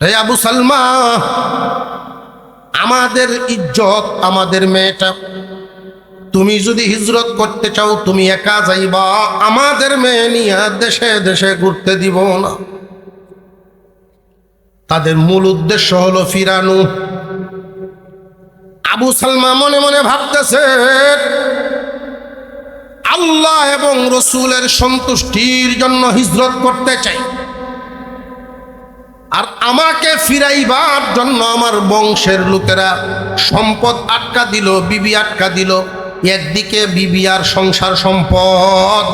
রে আবু সালমা, আমাদের ইজ্জত আমাদের মেয়েটা। তুমি যদি হিজরত করতে চাও, তুমি একা যাইবা। আমাদের মেয়ে নিয়ে দেশে দেশে ঘুরতে দিব না। তাদের মূল উদ্দেশ্য হলো ফিরানো। আবু সালমা মনে মনে ভাবতেছে, আল্লাহ এবং রসুলের সন্তুষ্টির জন্য হিজরত করতে চাই। আর আমাকে ফিরাইবার জন্য আমার বংশের লোকেরা সম্পদ আটকা দিল, বিবি আটকা দিল। একদিকে বিবি আর সংসার সম্পদ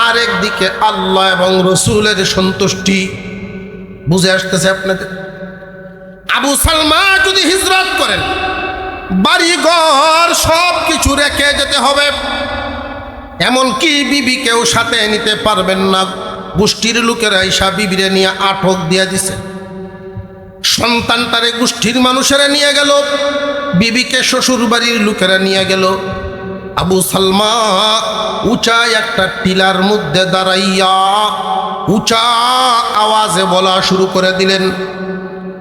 আরেকদিকে আল্লাহ এবং রসুলের সন্তুষ্টি। বুঝে আসতেছে আপনাদের? আবু সালমা যদি হিজরত করেন বাড়ি ঘর সব কিছু রেখে যেতে হবে। এমনকি বিবিকেও সাথে নিতে পারবেন না। গোষ্ঠীর লোকেরা ঈশা বিবিরে নিয়ে আটক দিয়ে দিছে। সন্তানটারে গোষ্ঠীর মানুষেরা নিয়ে গেল, বিবিকে শ্বশুর বাড়ির লোকেরা নিয়ে গেল। আবু সালমা উঁচা একটা টিলার মধ্যে দাঁড়াইয়া উঁচা আওয়াজে বলা শুরু করে দিলেন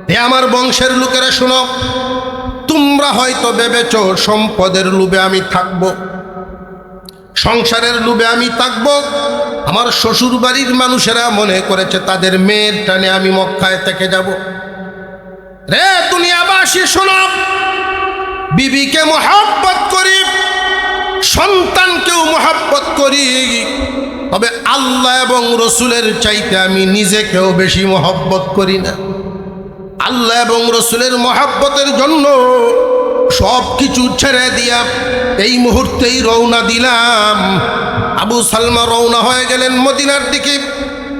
হে আমার বংশের লোকেরা শুনো, তোমরা হয়তো ভেবেছ সম্পদের লোভে আমি থাকব, সংসারের লোভে আমি থাকব। আমার শ্বশুর বাড়ির মানুষেরা মনে করেছে তাদের মেয়ের টানে আমি মক্কায় থেকে যাব। রে দুনিয়াবাসী, শোনো। বিবিকে মহাব্বত করি, সন্তানকেও মহাব্বত করি। তবে আল্লাহ এবং রসুলের চাইতে আমি নিজেকেও বেশি মহব্বত করি না। আল্লাহ এবং রসুলের মহাব্বতের জন্য সব কিছু ছেড়ে দিয়া এই মুহূর্তেই রওনা দিলাম। আবু সালমা রওনা হয়ে গেলেন মদিনার দিকে।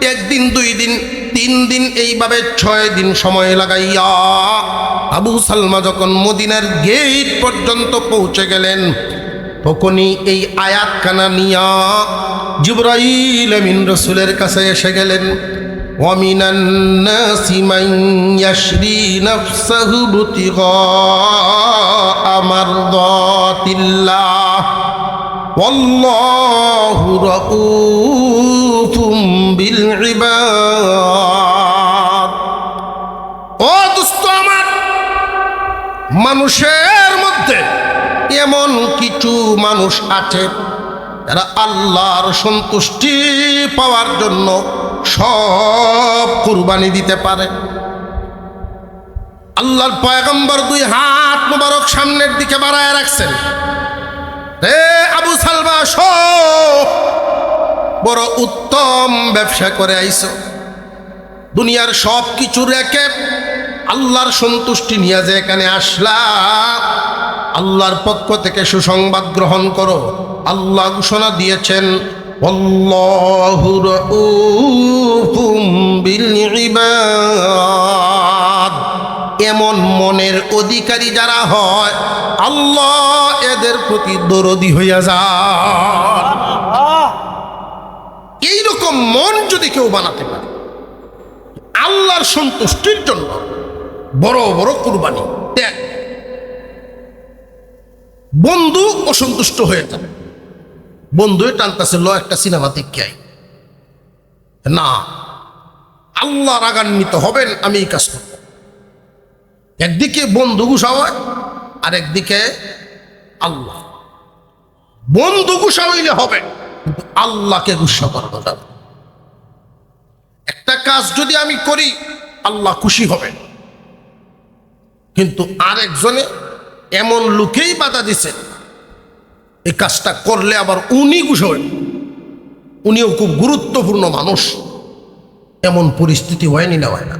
একদিন, দুই দিন তিন দিন এইভাবে ছয় দিন সময় লাগাইয়া আবু সালমা যখন মদিনার গেট পর্যন্ত পৌঁছে গেলেন তখনই এই আয়াতখানা নিয়া জিব্রাইল আমিন রসুলের কাছে এসে গেলেন ومن الناس من يشري نفسه ابتغاء مرضات الله والله رؤوف بالعباد ও দোস্ত আমার মানুষের মধ্যে এমন কিছু মানুষ আছে যারা আল্লাহর সন্তুষ্টি পাওয়ার জন্য সব কুরবানি দিতে পারে আল্লাহর পয়গম্বর দুই হাত মোবারক সামনের দিকে বাড়ায় রাখছেন রে আবু সালমা শো বড় উত্তম ব্যবসা করে আইছো। দুনিয়ার সব কিছু রেখে আল্লাহর সন্তুষ্টি নিয়ে যে এখানে আসলা, আল্লাহর পক্ষ থেকে সুসংবাদ গ্রহণ করো। আল্লাহ ঘোষণা দিয়েছেন এমন মনের অধিকারী যারা হয়, আল্লাহ এদের প্রতি দরদি হইয়া এইরকম মন যদি কেউ বানাতে পারে, আল্লাহর সন্তুষ্টির জন্য বড় বড় কুরবানি দেখ বন্ধু অসন্তুষ্ট হয়ে যাবে। বন্ধু টানতেছে, ল একটা সিনেমা দেখে আই না, আল্লাহ রাগান্বিত হবেন আমি এই কাজ করব। একদিকে বন্ধু হয় আর একদিকে আল্লাহ। বন্ধু হইলে হবে, আল্লাহকে গুসা করানো যাবে। একটা কাজ যদি আমি করি, আল্লাহ খুশি হবে। কিন্তু আরেকজনে এমন লোকেই বাধা দিছে এই কাজটা করলে আবার উনি কুশল উনিও খুব গুরুত্বপূর্ণ মানুষ। এমন পরিস্থিতি হয়নি না, হয় না।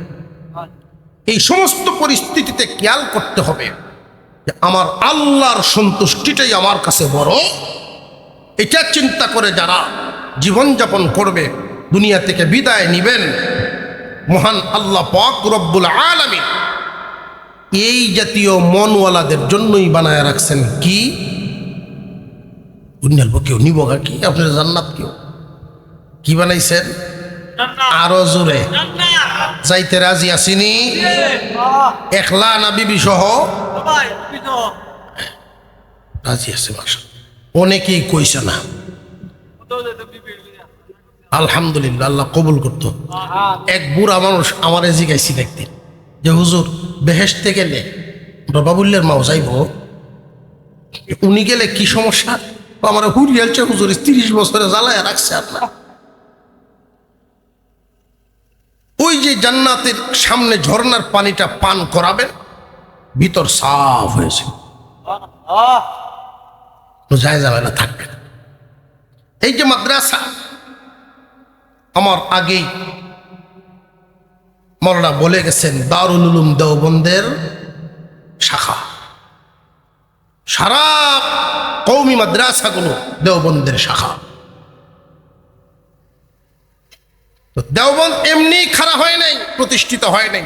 এই সমস্ত পরিস্থিতিতে খেয়াল করতে হবে যে আমার আল্লাহর সন্তুষ্টিটাই আমার কাছে বড়। এটা চিন্তা করে যারা জীবনযাপন করবে দুনিয়া থেকে বিদায় নিবেন। মহান আল্লাহ পাক রব্বুল আলামিন। এই জাতীয় মনওয়ালাদের জন্যই বানায় রাখছেন কি? উন্নাল কেউ নিব কি? আপনার জান্নাত কেউ? কি বানাইছেন? আরও জোরে। যাইতে রাজি আসিনি একলা না বিবি সহ রাজি আছে অনেকেই কইছে না। আলহামদুলিল্লাহ আল্লাহ কবুল করতো। এক বুড়া মানুষ আমারে জিগাইছি একদিন যে হুজুর বেহেসতে গেলে রবাবুল্লের মাও যাইব। উনি গেলে কি সমস্যা? আমার হুরিয়ালছে হুজুর তিরিশ বছরে জ্বালায় রাখছে আপনার। ওই যে জান্নাতের সামনে ঝর্ণার পানিটা পান করাবেন ভিতর সাফ হয়েছে। যায় যাবে না থাকবে এই যে মাদ্রাসা আমার আগেই মরনা বলে গেছেন, দারুল উলুম দেওবন্দের শাখা। সারা কৌমি মাদ্রাসাগুলো দেওবন্দের শাখা। তো দেওবন্দ এমনি খারাপ হয় নাই, প্রতিষ্ঠিত হয় নাই।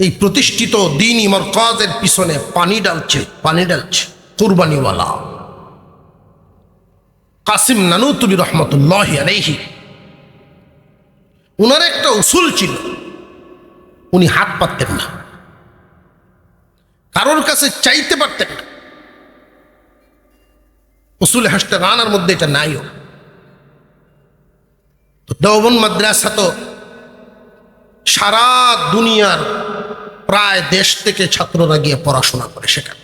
এই প্রতিষ্ঠিত দিনই মরকাজের পিছনে পানি ডালছে পানি ডালছে কুরবানিওয়ালা। কাসিম নানুতুবি রহমতুল্লাহ আলাইহি। উনার একটা উসুল ছিল, উনি হাত পাততেন না। কারোর কাছে চাইতে পারতেন না। উসুল হাসতে গানার মধ্যে এটা নাইও। তো দেওবন মাদ্রাসা তো সারা দুনিয়ার প্রায় দেশ থেকে ছাত্ররা গিয়ে পড়াশোনা করে সেখানে।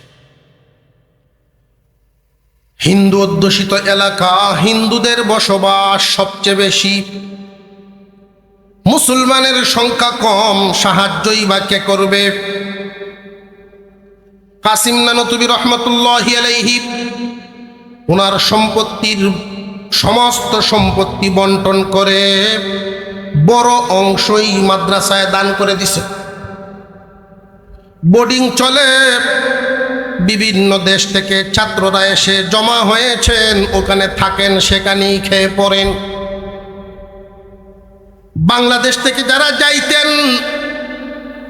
হিন্দু অধ্যুষিত এলাকা, হিন্দুদের বসবাস সবচেয়ে বেশি। মুসলমানের সংখ্যা কম, সাহায্যই বা কে করবে? কাসিম নানতুবি রহমতুল্লাহ আলাইহি ওনার সম্পত্তির সমস্ত সম্পত্তি বন্টন করে বড় অংশই মাদ্রাসায় দান করে দিছে। বোর্ডিং চলে বিভিন্ন দেশ থেকে ছাত্ররা এসে জমা হয়েছেন, ওখানে থাকেন, সেখানেই খেয়ে পড়েন। বাংলাদেশ থেকে যারা যাইতেন,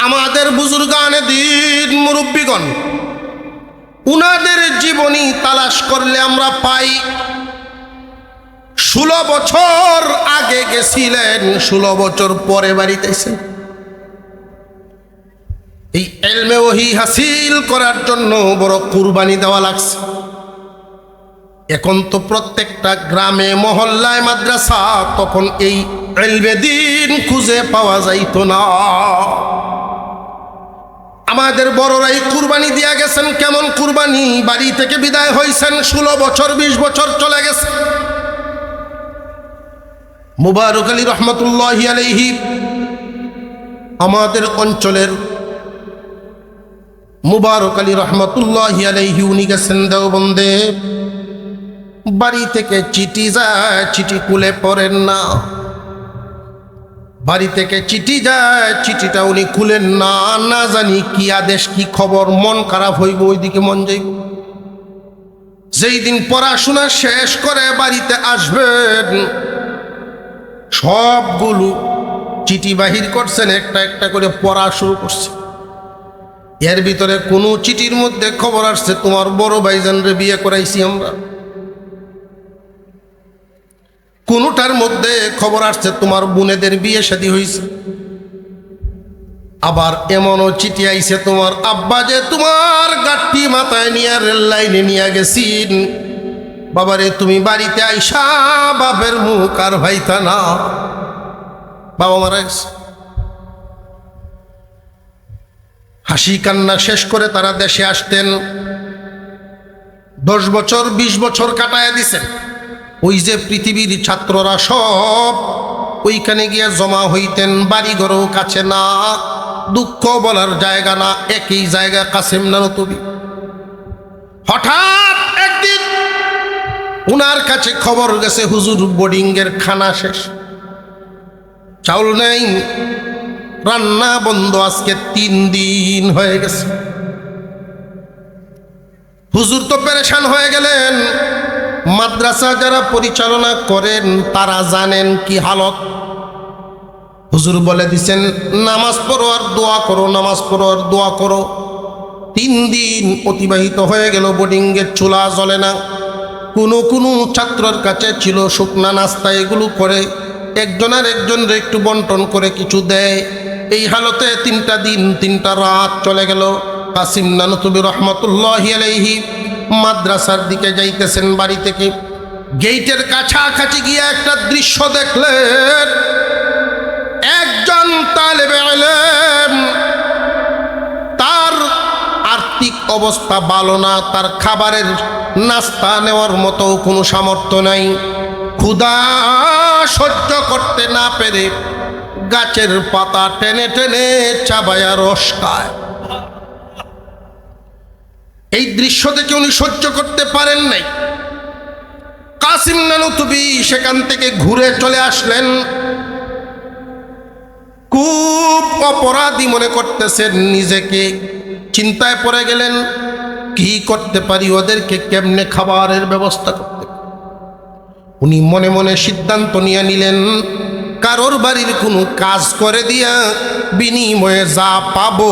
আমাদের বুজুর্গানে দিন মুরব্বীগণ, উনাদের জীবনী তালাশ করলে আমরা পাই, ষোলো বছর আগে গেছিলেন, ষোলো বছর পরে বাড়িতে এসে এই এলমে ওহি হাসিল করার জন্য বড় কুরবানি দেওয়া লাগছে। এখন তো প্রত্যেকটা গ্রামে, মহল্লায়, মাদ্রাসা তখন এই এলমে দিন খুঁজে পাওয়া যাইত না। আমাদের বড়রাই কুরবানি দিয়া গেছেন, কেমন কুরবানি? বাড়ি থেকে বিদায় হয়েছেন ষোলো বছর, বিশ বছর চলে গেছে। মুবারক আলী রহমতুল্লাহ আলহি আমাদের অঞ্চলের মুবারক আলী রহমতুল্লাহ আলহি উনি গেছেন দেওবন্দে। বাড়ি থেকে চিঠি যায়, চিঠি কুলে পড়েন না। বাড়ি থেকে চিঠি যায়, চিঠিটা উনি খুলেন না। না জানি কি আদেশ, কি খবর, মন খারাপ হইব, ওইদিকে মন যাইব। যেই দিন পড়াশোনা শেষ করে বাড়িতে আসবেন, সবগুলো চিঠি বাহির করছেন, একটা একটা করে পড়া শুরু করছে এর ভিতরে কোনো চিঠির মধ্যে খবর আসছে, তোমার বড় ভাইজানরে বিয়ে করাইছি আমরা। কোনোটার মধ্যে খবর আসছে, তোমার বোনেদের বিয়ে শাদী হয়েছে আবার এমনও চিঠি আইছে, তোমার আব্বা যে তোমার গাঠি মাথায় নিয়ে রেল লাইনে নিয়ে গেছিন। বাবারে, তুমি বাড়িতে আইসা বাপের মুখ আর ভাইতা না। বাবা মারা গেছে। হাসি কান্না শেষ করে তারা দেশে আসতেন। দশ বছর, বিশ বছর কাটায় দিছেন। ওই যে পৃথিবীর ছাত্ররা সব ওইখানে গিয়ে জমা হইতেন বাড়ি ঘরও কাছে না, দুঃখ বলার জায়গা না, একই জায়গা কাসেম না নতবি। হঠাৎ একদিন উনার কাছে খবর গেছে, হুজুর বোর্ডিং এর খানা শেষ। চাউল নেই রান্না বন্ধ আজকে তিন দিন হয়ে গেছে। হুজুর তো পেরেশান হয়ে গেলেন। মাদ্রাসা যারা পরিচালনা করেন, তারা জানেন কি হালত। হুজুর বলে দিছেন, নামাজ পড়ো আর দোয়া করো, নামাজ পড়ো আর দোয়া করো। তিন দিন অতিবাহিত হয়ে গেল বোর্ডিংয়ের চুলা জ্বলে না। কোনো কোনো ছাত্রের কাছে ছিল শুকনা নাস্তা, এগুলো করে একজন আর একজনের একটু বন্টন করে কিছু দেয়। এই হালতে তিনটা দিন, তিনটা রাত চলে গেল। কাসিম নানুতুবি রহমতুল্লাহ আলাইহি মাদ্রাসার দিকে যাইতেছেন বাড়ি থেকে। গেইটের কাছাকাছি গিয়ে একটা দৃশ্য দেখলেন। একজন তালেবে আলেম। তার আর্থিক অবস্থা ভালো না, তার খাবারের নাস্তা নেওয়ার মতো কোনো সামর্থ্য নাই। ক্ষুধা সহ্য করতে না পেরে গাছের পাতা টেনে টেনে চাবায়া রস খায়। এই দৃশ্য দেখে উনি সহ্য করতে পারেন নাই। কাসিম নানুতুবি সেখান থেকে ঘুরে চলে আসলেন। খুব অপরাধী মনে করতেছেন নিজেকে। চিন্তায় পড়ে গেলেন, কি করতে পারি ওদেরকে, কেমনে খাবারের ব্যবস্থা করতে উনি মনে মনে সিদ্ধান্ত নিয়ে নিলেন কারোর বাড়ির কোনো কাজ করে দিয়া বিনিময়ে যা পাবো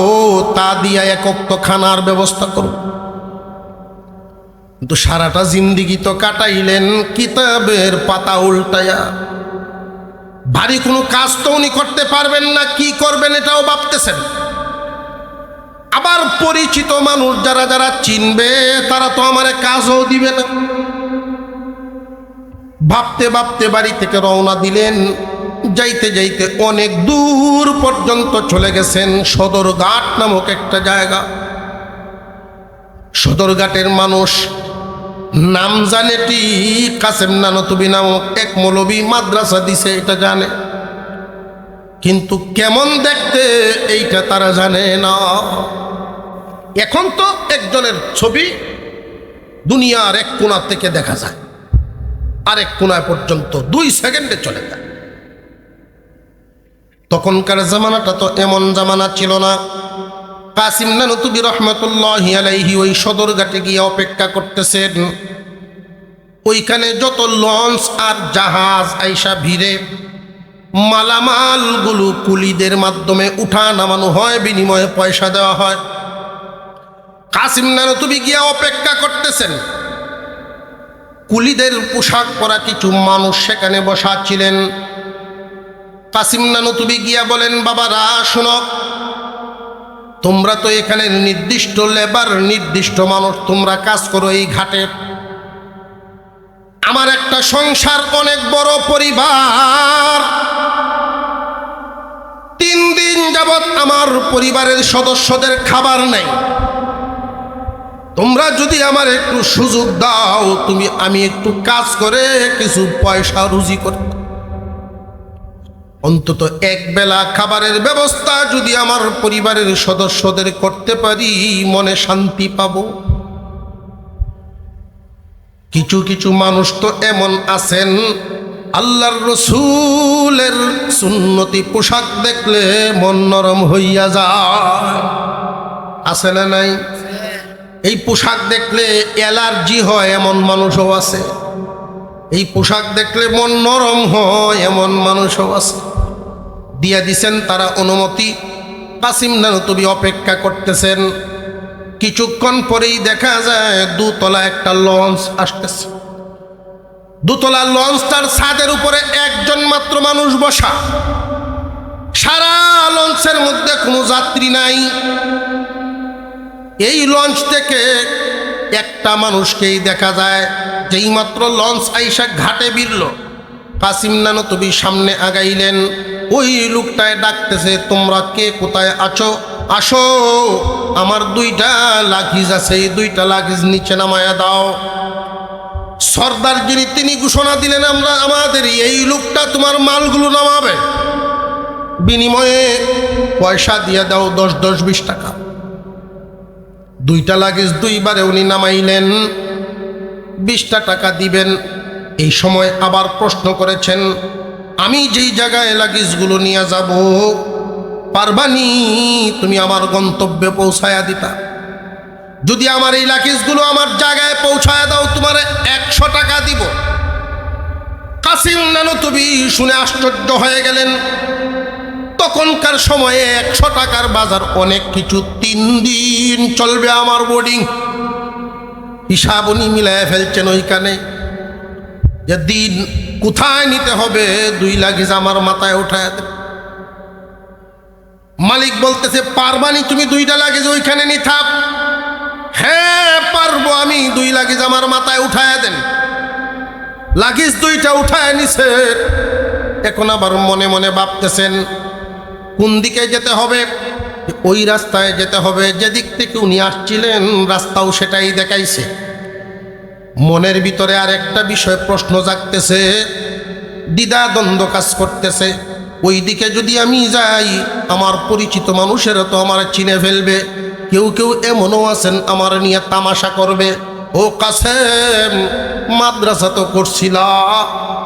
তা দিয়া একক তো খানার ব্যবস্থা করব কিন্তু সারাটা জিন্দিগি তো কাটাইলেন কিতাবের পাতা উল্টায়া ভারী কোনো কাজ তো উনি করতে পারবেন না, কি করবেন এটাও ভাবতেছেন। আবার পরিচিত মানুষ যারা যারা চিনবে, তারা তো আমার কাজও দিবে না। ভাবতে ভাবতে বাড়ি থেকে রওনা দিলেন। যাইতে যাইতে অনেক দূর পর্যন্ত চলে গেছেন সদরঘাট নামক একটা জায়গা। সদরঘাটের মানুষ নাম জানে ঠিক কাসেম নানতুবি নামক এক মৌলবী মাদ্রাসা দিছে, এটা জানে। কিন্তু কেমন দেখতে এইটা তারা জানে না। এখন তো একজনের ছবি দুনিয়ার এক কোণা থেকে দেখা যায়। আরেক কোনায় পর্যন্ত দুই সেকেন্ডে চলে যায়। তখনকার জামানাটা তো এমন জামানা ছিল না। কাসিম নানুতুবি রহমতুল্লাহ আলাইহি ওই সদরঘাটে গিয়ে অপেক্ষা করতেছেন। ওইখানে যত লঞ্চ আর জাহাজ আইসা ভিড়ে, মালামালগুলো কুলিদের মাধ্যমে উঠা নামানো হয়, বিনিময়ে পয়সা দেওয়া হয়। কাসিম নানুতুবি গিয়া অপেক্ষা করতেছেন। কুলিদের পোশাক পরা কিছু মানুষ সেখানে বসা ছিলেন। কাসিম নানুতুবি গিয়া বলেন, বাবারা, শোনো। তোমরা তো এখানে নির্দিষ্ট লেবার, নির্দিষ্ট মানুষ, তোমরা কাজ করো এই ঘাটে। আমার একটা সংসার অনেক বড় পরিবার। তিন দিন যাবৎ আমার পরিবারের সদস্যদের খাবার নেই। তোমরা যদি আমার একটু সুযোগ দাও, তুমি আমি একটু কাজ করে কিছু পয়সা রুজি করতে অন্তত এক বেলা খাবারের ব্যবস্থা যদি আমার পরিবারের সদস্যদের করতে পারি, মনে শান্তি পাব। কিছু কিছু মানুষ তো এমন আছেন, আল্লাহর রসুলের সুন্নতি পোশাক দেখলে মন নরম হইয়া যায়। আছে না নাই? এই পোশাক দেখলে অ্যালার্জি হয়, এমন মানুষও আছে। এই পোশাক দেখলে মন নরম হয়, এমন মানুষও আছে। দিয়া দিছেন তারা অনুমতি। কাসিম নানুতবি অপেক্ষা করতেছেন। কিছুক্ষণ পরেই দেখা যায় দুতলা একটা লঞ্চ আসতেছে। দুতলা লঞ্চটার ছাদের উপরে একজন মাত্র মানুষ বসা। সারা লঞ্চের মধ্যে কোনো যাত্রী নাই। এই লঞ্চ থেকে একটা মানুষকেই দেখা যায়, যেই মাত্র লঞ্চ আইসা ঘাটে বিরল। কাসিম নানো তুমি সামনে আগাইলেন, ওই লোকটায় ডাকতেছে, তোমরা কে? কোথায় আছো? আসো, আমার দুইটা লাগিজ আছে, এই দুইটা লাগিজ নিচে নামায়া দাও। সর্দার যিনি, তিনি ঘোষণা দিলেন, আমরা, আমাদের এই লোকটা তোমার মালগুলো নামাবে। বিনিময়ে পয়সা দিয়ে দাও দশ দশ, বিশ টাকা। দুইটা লাগেজ দুইবারে উনি নামাইলেন। বিশটা টাকা দিবেন। এই সময় আবার প্রশ্ন করেছেন, আমি যেই জায়গায় লাগেজগুলো নিয়ে যাব পারবানি তুমি আমার গন্তব্যে পৌঁছায়া দিতা। যদি আমার এই লাগেজগুলো আমার জায়গায় পৌঁছায় দাও, তোমার একশো টাকা দিব। কাসিম নানো তুমি শুনে আশ্চর্য হয়ে গেলেন। তখনকার সময়ে একশো টাকার বাজার, অনেক কিছু তিন দিন চলবে আমার বোর্ডিং হিসাব উনি মিলায় ফেলছেন ওইখানে যে দিন কোথায় নিতে হবে, দুই লাগিস আমার মাথায় উঠায় মালিক বলতেছে পারবানি তুমি দুইটা লাগেজ ওইখানে নিথাপ হ্যাঁ পারব আমি। দুই লাগেজ আমার মাথায় উঠায় দেন। লাগিস দুইটা উঠায় নিছে। এখন আবার মনে মনে ভাবতেছেন কোন দিকে যেতে হবে? ওই রাস্তায় যেতে হবে। যেদিক থেকে উনি আসছিলেন, রাস্তাও সেটাই দেখাইছে। মনের ভিতরে আর একটা বিষয় প্রশ্ন জাগতেছে। দ্বিধা দ্বন্দ্ব কাজ করতেছে। ওই দিকে যদি আমি যাই, আমার পরিচিত মানুষেরা তো আমার চিনে ফেলবে। কেউ কেউ এমনও আছেন, আমার নিয়ে তামাশা করবে। ও কাসেম, মাদ্রাসা তো করছিলা।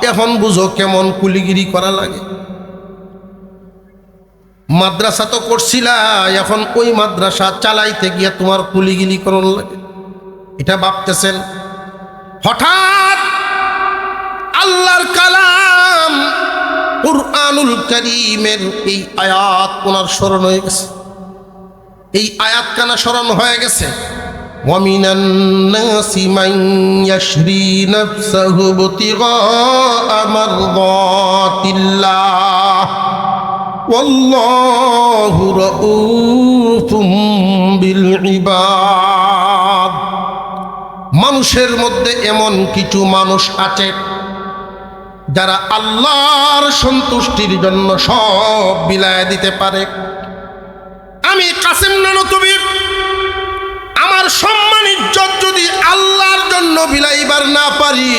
এখন বুঝো কেমন কুলিগিরি করা লাগে। মাদ্রাসা তো করছিলা এখন ওই মাদ্রাসা চালাইতে গিয়ে তোমার কুলিগিলি করন লাগে এটা ভাবতেছেন হঠাৎ আল্লাহর কালাম কুরআনুল করিমের এই আয়াত ওনার স্মরণ হয়ে গেছে এই আয়াত কানা স্মরণ হয়ে গেছে ومن الناس من يشري نفسه ابتغاء مرضات الله والله رؤوف بالعباد মানুষের মধ্যে এমন কিছু মানুষ আছে যারা আল্লাহর সন্তুষ্টির জন্য সব বিলায় দিতে পারে আমি কাসেম নানতবি আমার সম্মান ইজ্জত যদি আল্লাহর জন্য বিলাইবার না পারি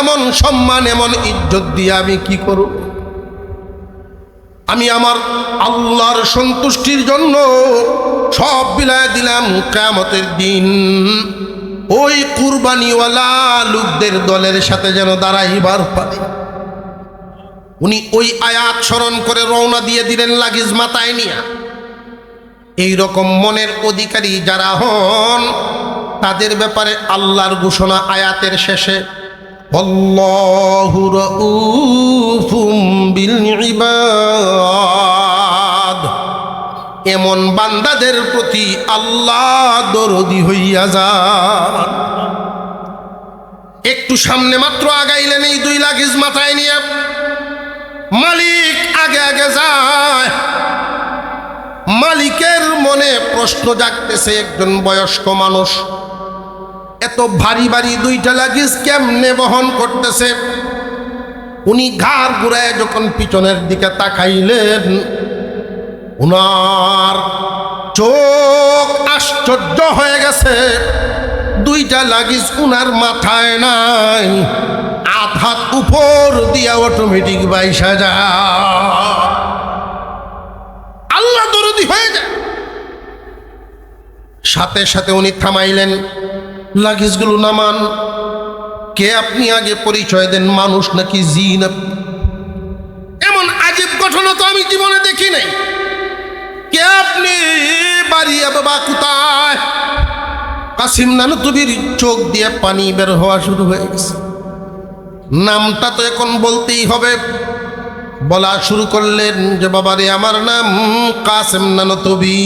এমন সম্মান এমন ইজ্জত দিয়ে আমি কি করব আমি আমার আল্লাহর সন্তুষ্টির জন্য সব বিলায় দিলাম কেমতের দিন। ওই কুরবানিওয়ালা লোকদের দলের সাথে যেন দাঁড়াইবার পারে। উনি ওই আয়াত স্মরণ করে রওনা দিয়ে দিলেন লাগিজ মাথায় নিয়া। এই রকম মনের অধিকারী যারা হন, তাদের ব্যাপারে আল্লাহর ঘোষণা আয়াতের শেষে রাউফুম বিল ইবাদ এমন বান্দাদের প্রতি আল্লাহ দরদি হইয়া যান। একটু সামনে মাত্র আগাইলেন এই দুই লাগেজ মাথায় নিয়ে। মালিক আগে আগে যায়। মালিকের মনে প্রশ্ন জাগতেছে একজন বয়স্ক মানুষ। এত ভারী ভারী দুইটা লাগিস কেমনে বহন করতেছে? উনি ঘাড় ঘুরায় যখন পিছনের দিকে তাকাইলেন, উনার চোখ আশ্চর্য হয়ে গেছে। দুইটা লাগিস উনার মাথায় নাই আধাত উপর দিয়া অটোমেটিক বাইশা যা। আল্লাহ দরদি হয়ে যায় সাথে সাথে উনি থামাইলেন লাগেজগুলো নামান কে আপনি আগে পরিচয় দেন, মানুষ নাকি জিন? এমন আজীব ঘটনা তো আমি জীবনে দেখি নাই। কে আপনি? বাড়ি বাবা কোথায়? কাসিম নানুতুবির চোখ দিয়ে পানি বের হওয়া শুরু হয়ে গেছে। নামটা তো এখন বলতেই হবে। বলা শুরু করলেন যে, বাবারে, আমার নাম কাসেম নানতবি।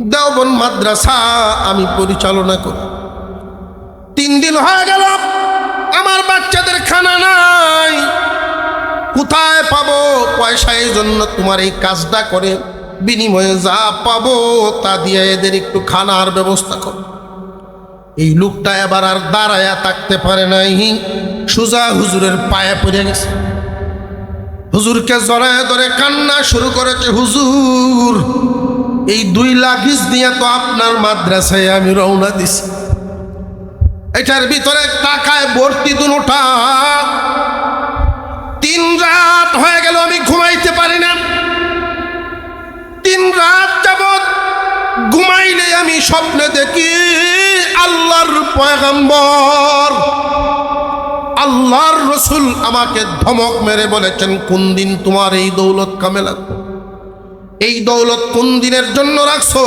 দেওবন মাদ্রাসা আমি পরিচালনা করি। তিন দিন হয়ে গেল, আমার বাচ্চাদের খানা নাই। কোথায় পাবো? পয়সা এই জন্য তোমার এই কাজটা করে বিনিময়ে যা পাবো তা দিয়ে এদের একটু খানার ব্যবস্থা কর। এই লোকটা এবার আর দাঁড়ায়া থাকতে পারে নাই। সুজা হুজুরের পায়ে পড়ে গেছে। হুজুরকে জড়ায় ধরে কান্না শুরু করেছে, হুজুর এই দুই লাগিস দিয়ে তো আপনার মাদ্রাসায় আমি রওনা দিছি। এটার ভিতরে টাকায় ভর্তি দুটা তিন রাত হয়ে গেল, আমি ঘুমাইতে পারি না। তিন রাত যাবৎ ঘুমাইলে আমি স্বপ্নে দেখি আল্লাহর পয়গম্বর। আল্লাহর রসুল আমাকে ধমক মেরে বলেছেন কোন দিন তোমার এই দৌলত কামে লাগবে? এই দৌলত কোন দিনের জন্য রাখছো?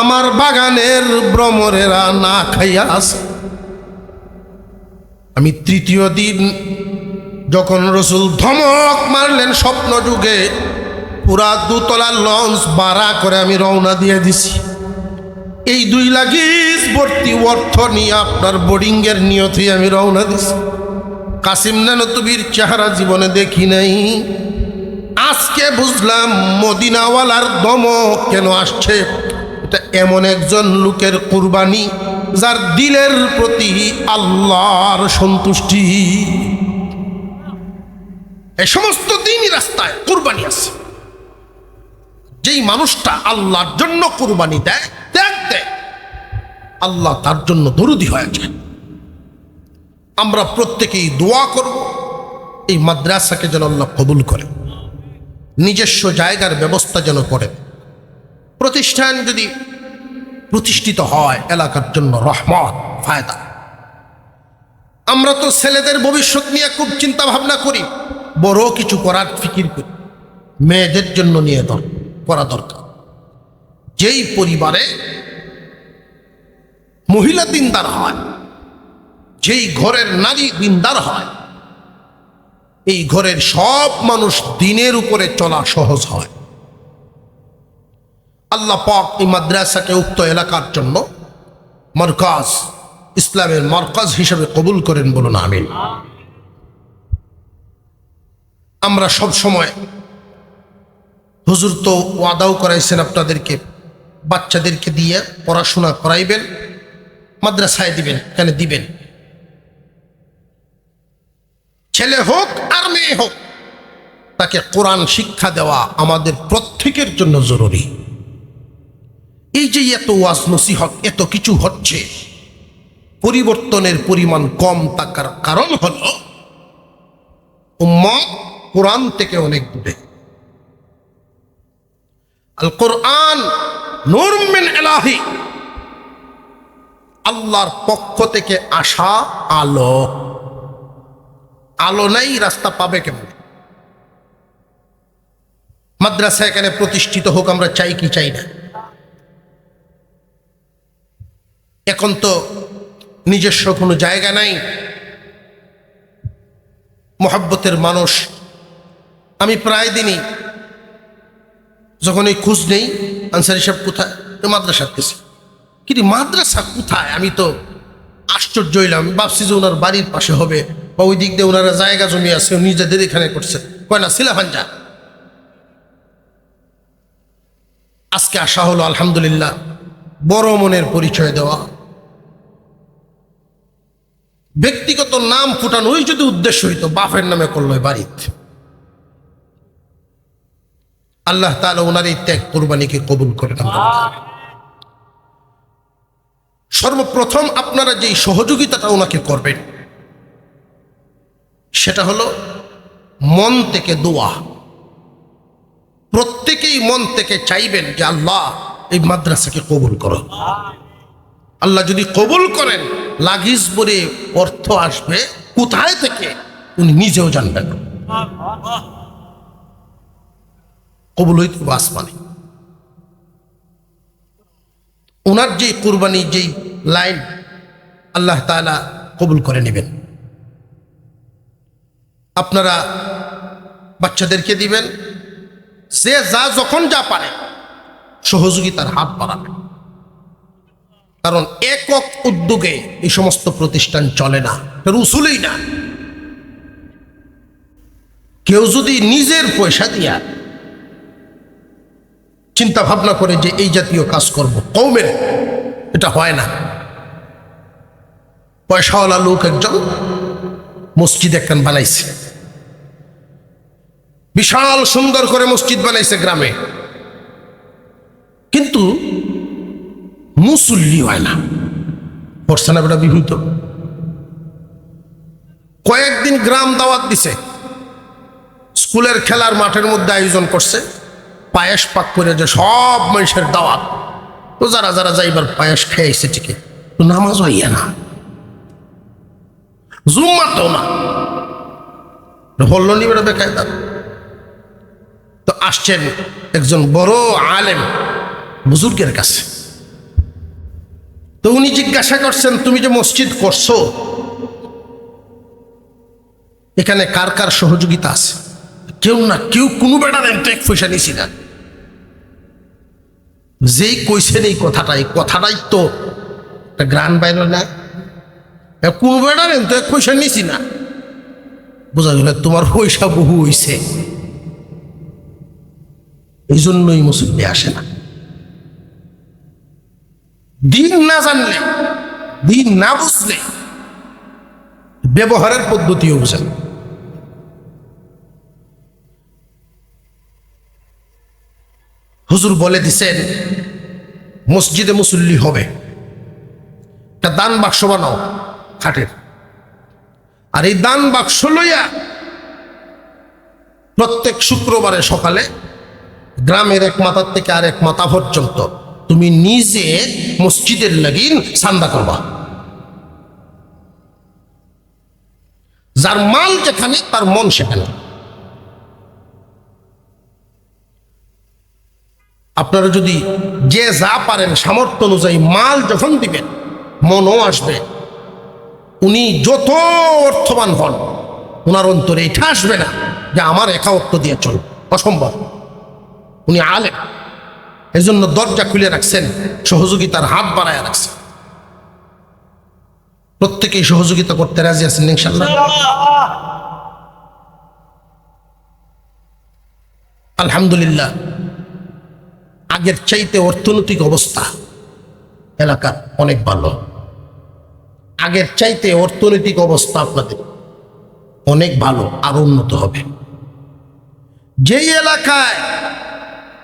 আমার বাগানের ভ্রমরেরা না খাইয়া আছে। আমি তৃতীয় দিন যখন রসুল ধমক মারলেন স্বপ্ন যুগে, পুরা দুতলা লঞ্চ ভাড়া করে আমি রওনা দিয়ে দিছি। এই দুই লাগিস ভর্তি অর্থ নিয়ে আপনার বোর্ডিংয়ের নিয়তে আমি রওনা দিছি। কাসিম নানতুবির চেহারা জীবনে দেখি নাই। আজকে বুঝলাম মদিনাওয়ালার দমক কেন আসছে? এটা এমন একজন লোকের কুরবানি, যার দিলের প্রতি আল্লাহর সন্তুষ্টি। এ সমস্ত দিনই রাস্তায় কুরবানি আছে। যেই মানুষটা আল্লাহর জন্য কুরবানি দেয়, ত্যাগ দেয়, আল্লাহ তার জন্য দরুদি হয়ে যায়। আমরা প্রত্যেকেই দোয়া করব, এই মাদ্রাসাকে যেন আল্লাহ কবুল করে। নিজস্ব জায়গার ব্যবস্থা যেন করে। প্রতিষ্ঠান যদি প্রতিষ্ঠিত হয় এলাকার জন্য রহমত, ফায়দা। আমরা তো ছেলেদের ভবিষ্যৎ নিয়ে খুব চিন্তা ভাবনা করি, বড় কিছু করার ফিকির করি, মেয়েদের জন্য নিয়ে দর করা দরকার। যেই পরিবারে মহিলা দিনদার হয়, যেই ঘরের নারী দিনদার হয় এই ঘরের সব মানুষ দিনের উপরে চলা সহজ হয়। আল্লাহ পাক এই মাদ্রাসাকে উক্ত এলাকার জন্য মরকাজ, ইসলামের মরকাজ হিসেবে কবুল করেন বলুন, আমিন। আমরা সব সময় হুজুর তো ওয়াদাও করাইছেন আপনাদেরকে, বাচ্চাদেরকে দিয়ে পড়াশোনা করাইবেন, মাদ্রাসায় দিবেন, কেন দিবেন? ছেলে হোক আর মেয়ে হোক, তাকে কোরআন শিক্ষা দেওয়া আমাদের প্রত্যেকের জন্য জরুরি। এই যে এত ওয়াজ নসিহত, এত কিছু হচ্ছে, পরিবর্তনের পরিমাণ কম থাকার কারণ হল উম্মত কোরআন থেকে অনেক দূরে। আল কোরআন নূর মিন এলাহি আল্লাহর পক্ষ থেকে আসা আলো। আলো নাই, রাস্তা পাবে কেমন? মাদ্রাসা এখানে প্রতিষ্ঠিত হোক, আমরা চাই কি চাই না। এখন তো নিজস্ব কোনো জায়গা নাই। মোহাব্বতের মানুষ, আমি প্রায় দিনই যখন এই খোঁজ নেই, আনসারি সাহেব কোথায়? তো মাদ্রাসা গেছি কিন্তু মাদ্রাসা কোথায়? আমি তো আশ্চর্য হইলাম, ভাবছি যে ওনার বাড়ির পাশে হবে। বা ওই দিক দিয়ে ওনারা জায়গা জমি আছে নিজেদের এখানে করছে। কয় না সিলাফাঞ্জা আজকে আসা হলো, আলহামদুলিল্লাহ, বড় মনের পরিচয় দেওয়া। ব্যক্তিগত নাম ফুটানোই যদি উদ্দেশ্য হইতো বাফের নামে করল বাড়িতে। আল্লাহ তালা ওনার এই ত্যাগ কোরবানিকে কবুল করে সর্বপ্রথম আপনারা যেই সহযোগিতাটা ওনাকে করবেন সেটা হলো মন থেকে দোয়া। প্রত্যেকেই মন থেকে চাইবেন যে আল্লাহ এই মাদ্রাসাকে কবুল করো। আল্লাহ যদি কবুল করেন, লাগিস বলে অর্থ আসবে কোথায় থেকে উনি নিজেও জানবেন। কবুল হইতে আসমানে। ওনার যে কুরবানি, যেই লাইন আল্লাহ তালা কবুল করে নেবেন। আপনারা বাচ্চাদেরকে দিবেন। সে যা যখন যা পারে সহযোগিতার হাত বাড়াবে। কারণ একক উদ্যোগে এই সমস্ত প্রতিষ্ঠান চলে না উসুলেই না। কেউ যদি নিজের পয়সা দিয়া চিন্তা ভাবনা করে যে এই জাতীয় কাজ করব কৌমের এটা হয় না। পয়সাওয়ালা লোক একজন মসজিদ একখান বানাইছে। বিশাল সুন্দর করে মসজিদ বানাইছে গ্রামে। কিন্তু মুসল্লি হয় না। পড়ছে না বেটা বিভূত। কয়েকদিন গ্রাম দাওয়াত দিছে। স্কুলের খেলার মাঠের মধ্যে আয়োজন করছে। পায়েস পাক করে যে সব মানুষের দাওয়াত। তো যারা যারা যাইবার পায়েস খেয়েছে ঠিকই, তো নামাজ হইয়া না। না। হল্ল নি বেটা বেকায়দা। তো আসছেন একজন বড় আলেম বুজুর্গের কাছে। তো উনি জিজ্ঞাসা করছেন, তুমি যে মসজিদ করছ, এখানে কার কার সহযোগিতা আছে? কেউ না কেউ, কোনো বেটার এক পয়সা নিছি না। যেই কইছেন এই কথাটা এই কথাটাই তো গ্রান বাইর না। কোনো নেন এক পয়সা নিছি না। বোঝা গেল তোমার পয়সা বহু হইছে। এই জন্যই মুসল্লি আসে না। দিন না জানলে, দিন না বুঝলে ব্যবহারের পদ্ধতিও বুঝেন হুজুর বলে দিছেন, মসজিদে মুসল্লি হবে। একটা দান বাক্স বানাও খাটের। আর এই দান বাক্স লইয়া প্রত্যেক শুক্রবারে সকালে গ্রামের এক মাথার থেকে আর এক মাথা পর্যন্ত তুমি নিজে মসজিদের লাগিন সান্দা করবা। যার মাল যেখানে, তার মন সেখানে। আপনারা যদি যে যা পারেন, সামর্থ্য অনুযায়ী মাল যখন দিবেন, মনও আসবে। উনি যত অর্থবান হন ওনার অন্তরে এটা আসবে না যে আমার একা অর্থ দিয়ে চল অসম্ভব। উনি আলেন এই জন্য দরজা খুলে রাখছেন, সহযোগিতার হাত বাড়ায় রাখছেন। প্রত্যেকেই সহযোগিতা করতে রাজি আছেন আলহামদুলিল্লাহ, আগের চাইতে অর্থনৈতিক অবস্থা এলাকার অনেক ভালো। আগের চাইতে অর্থনৈতিক অবস্থা আপনাদের অনেক ভালো, আর উন্নত হবে। যেই এলাকায়